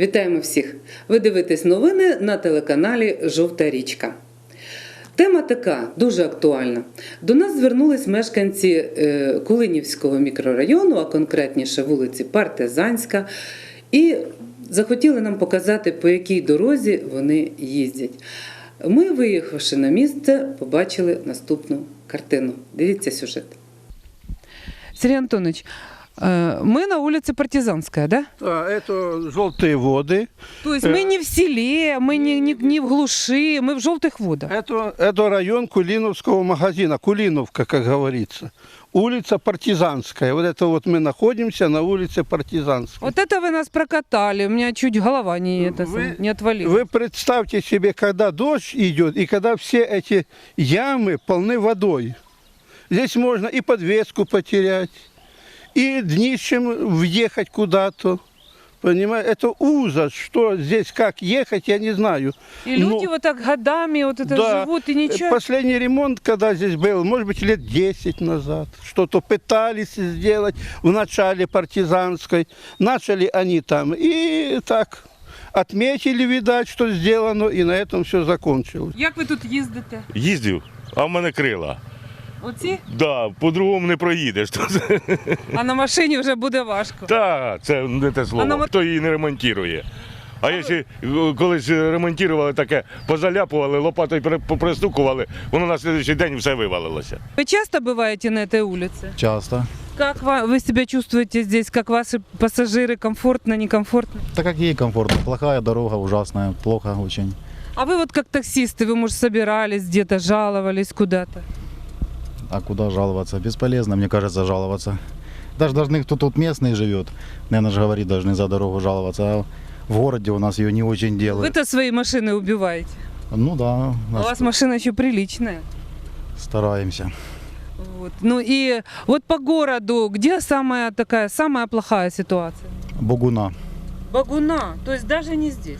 Вітаємо всіх! Ви дивитесь новини на телеканалі Жовта річка. Тема така дуже актуальна. До нас звернулись мешканці е, Кулинівського мікрорайону, а конкретніше вулиці Партизанська, і захотіли нам показати, по якій дорозі вони їздять. Ми, виїхавши на місце, побачили наступну картину. Дивіться сюжет. Сергій Антонович, ми на вулиці Партизанська, да? Да, это желтые воды. То есть мы не в селе, мы не, не, не в глуши, мы в желтых водах. Это, это район Кулиновского магазина, Кулиновка, как говорится. Улица Партизанская. Вот это вот мы находимся на улице Партизанской. Вот это вы нас прокатали, у меня чуть голова не, это, Вы- не отвалилась. Вы представьте себе, когда дождь идет и когда все эти ямы полны водой. Здесь можно и подвеску потерять, и днищем въехать куда-то. Понимаете, это ужас, что здесь как ехать, я не знаю. И люди Ну, вот так годами вот это Да. живут, и ничего. Последний ремонт, когда здесь был, может быть, лет 10 назад, что-то пытались сделать в начале партизанской. Начали они там и так отметили, видать, что сделано, и на этом все закончилось. Як ви тут їздите? Їздив, а в мене крила. Оці? Да, по-другому не проїдеш. А на машині вже буде важко. Та, це не те А на слово. мо- Хто її не ремонтує. А якщо е, колись ремонтували таке, позаляпували, лопатою пере- попристукували, воно на наступний день все вивалилося. Вы часто бываете на этой улице? Часто. Как ва- вы себя чувствуете здесь? Как ваши пассажиры? Комфортно, некомфортно? Так как ей комфортно. Плохая дорога, ужасная, плохо очень. А вы вот как таксисты, вы, может, собирались где-то, жаловались куда-то? А куда жаловаться? Бесполезно, мне кажется, жаловаться. Даже должны, кто тут местный живет, наверное же говорит, должны за дорогу жаловаться. А в городе у нас ее не очень делают. Вы-то свои машины убиваете. Ну да, А у нас вас машина еще приличная. стараемся. Вот. Ну и вот по городу, где самая такая, самая плохая ситуация? Бугуна. Багуна, то есть даже не здесь.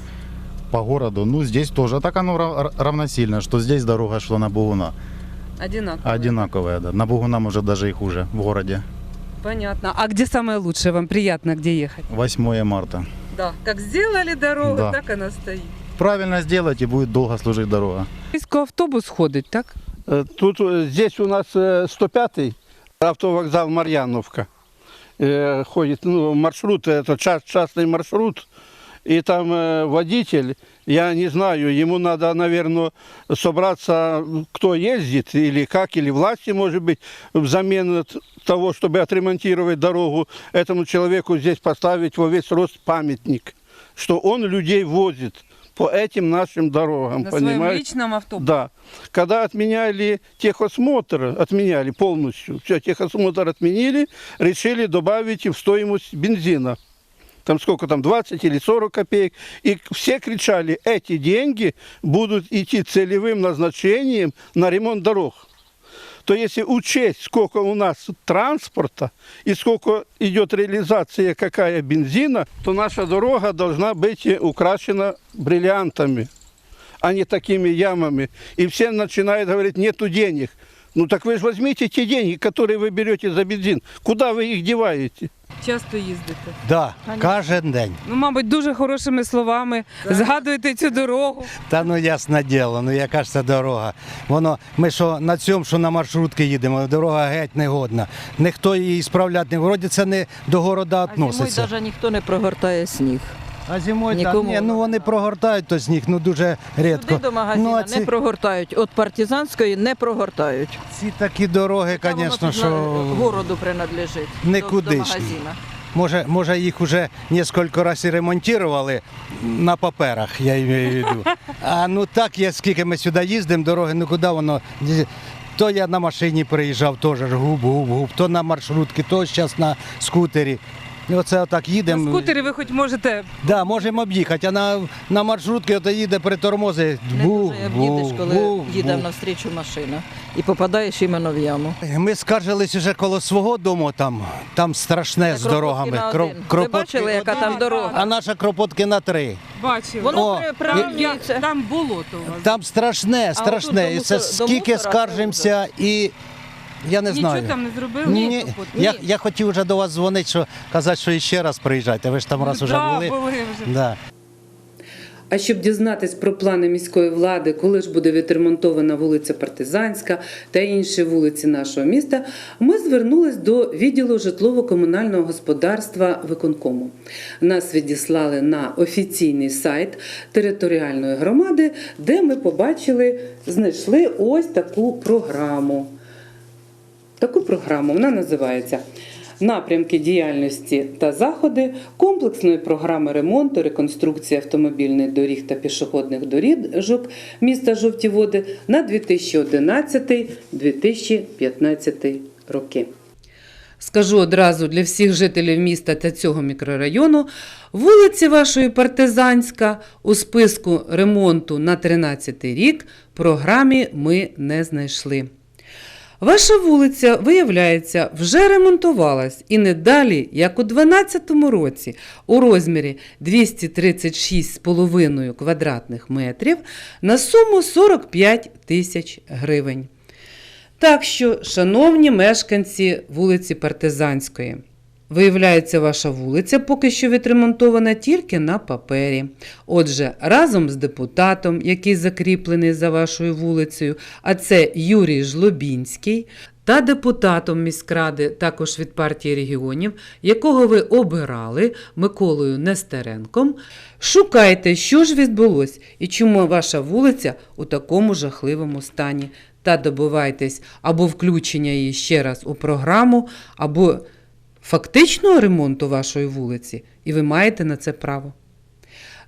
По городу, ну здесь тоже так оно равносильно, что здесь дорога, что на Бугуна. Одинаково. Одинаковая, да. На Бугуна может даже и хуже в городе. Понятно. А где самое лучшее? Вам приятно где ехать? 8 марта. Да. Как сделали дорогу, Да. так она стоит. Правильно сделать и будет долго служить дорога. Близко автобус ходить, так? Э, Тут э, здесь у нас э, 105-й автовокзал Марьяновка. Э, Ходит ну, маршрут, это час- частный маршрут. И там э, водитель, я не знаю, ему надо, наверное, собраться, кто ездит, или как, или власти, может быть, взамен от того, чтобы отремонтировать дорогу, этому человеку здесь поставить во весь рост памятник, что он людей возит по этим нашим дорогам, На своем понимаете? личном автобусе. Да. Когда отменяли техосмотр, отменяли полностью, все, техосмотр отменили, решили добавить в стоимость бензина. Там сколько там, 20 или 40 копеек. И все кричали, эти деньги будут идти целевым назначением на ремонт дорог. То если учесть, сколько у нас транспорта и сколько идет реализация какая бензина, то наша дорога должна быть украшена бриллиантами а не такими ямами. И все начинают говорить, нету денег. Ну так вы же возьмите те деньги, которые вы берете за бензин. Куда вы их деваете? Часто їздите. Да, кожен день. Ну, мабуть, дуже хорошими словами згадуєте цю дорогу. Та ну ясне діло, ну яка ж це дорога. Воно, ми що на цьому, що на маршрутки їдемо, дорога геть негодна. Ніхто її справляти не вроді це не до города А зимою відноситься. навіть ніхто не прогортає сніг. А зимою так, Нікому. ні, ну вони прогортають то сніг, ну дуже рідко. Туди до магазину ну, а не прогортають. От партизанської не прогортають. ці такі дороги, Та воно звісно, тут що городу принадлежить. до- Никудишні. До магазина. може, може їх вже кілька разів ремонтували на паперах, я маю в виду. А ну так, я, скільки ми сюди їздимо, дороги, ну куди воно. То я на машині приїжджав, теж ж губ, губ, губ, то на маршрутки, то зараз на скутері. І оце отак На скутері ви хоч можете Да, можемо об'їхати, а на, на маршрутки ото їде притормози. Не дуже об'їдеш, коли бу, їде бу. навстрічу машина. І попадаєш іменно в яму. Ми скаржились уже коло свого дому, там, там страшне з дорогами. один. Кро- Ви Кропотки- бачили, яка там дорога? А наша Кропотки на три. бачили. Воно О, при- Я- приравнюється. там болото у вас. Там страшне, А страшне. отут І це до скільки скаржимося і Я не Нічого там не зробили? Ні, я, я хотів вже до вас дзвонити, що казати, що ще раз приїжджайте. Ви ж там раз уже да, були. були вже. Да. А щоб дізнатись про плани міської влади, коли ж буде відремонтована вулиця Партизанська та інші вулиці нашого міста, ми звернулись до відділу житлово-комунального господарства виконкому. Нас відіслали на офіційний сайт територіальної громади, де ми побачили, знайшли ось таку програму. Таку програму вона називається Напрямки діяльності та заходи комплексної програми ремонту, реконструкції автомобільних доріг та пішохідних доріжок міста Жовті Води на 2011-2015 роки. Скажу одразу для всіх жителів міста та цього мікрорайону, вулиці вашої Партизанська у списку ремонту на 13 рік програмі ми не знайшли. Ваша вулиця, виявляється, вже ремонтувалась і не далі, як у 2012 році, у розмірі 236,5 квадратних метрів на суму 45 тисяч гривень. Так що, шановні мешканці вулиці Партизанської, Виявляється, ваша вулиця поки що відремонтована тільки на папері. Отже, разом з депутатом, який закріплений за вашою вулицею, а це Юрій Жлобінський, та депутатом міськради, також від партії регіонів, якого ви обирали Миколою Нестеренком, шукайте, що ж відбулось і чому ваша вулиця у такому жахливому стані. Та добивайтесь або включення її ще раз у програму, або фактичного ремонту вашої вулиці, і ви маєте на це право.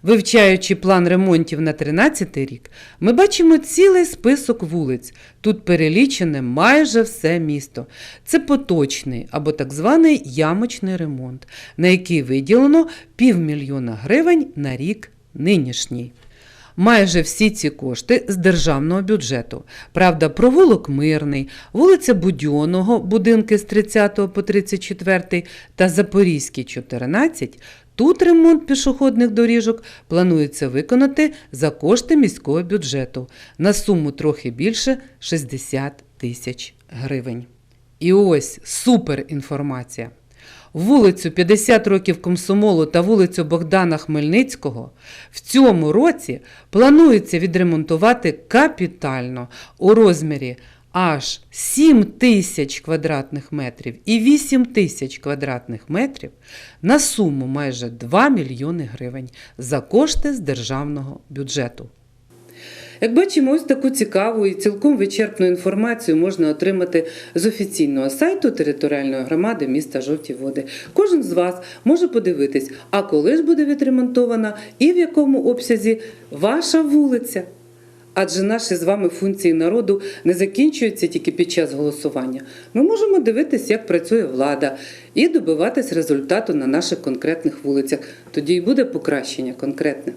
Вивчаючи план ремонтів на 13 рік, ми бачимо цілий список вулиць. Тут перелічене майже все місто. Це поточний або так званий ямочний ремонт, на який виділено півмільйона гривень на рік нинішній. Майже всі ці кошти з державного бюджету. Правда, провулок Мирний, вулиця Будьонного, будинки з 30 по 34 та Запорізький 14. Тут ремонт пішохідних доріжок планується виконати за кошти міського бюджету на суму трохи більше 60 тисяч гривень. І ось супер інформація. Вулицю 50 років комсомолу та вулицю Богдана Хмельницького в цьому році планується відремонтувати капітально у розмірі аж 7 тисяч квадратних метрів і 8 тисяч квадратних метрів на суму майже 2 мільйони гривень за кошти з державного бюджету. Як бачимо, ось таку цікаву і цілком вичерпну інформацію можна отримати з офіційного сайту територіальної громади міста Жовті Води. Кожен з вас може подивитись, а коли ж буде відремонтована і в якому обсязі ваша вулиця. Адже наші з вами функції народу не закінчуються тільки під час голосування. Ми можемо дивитись, як працює влада, і добиватись результату на наших конкретних вулицях. Тоді й буде покращення конкретне.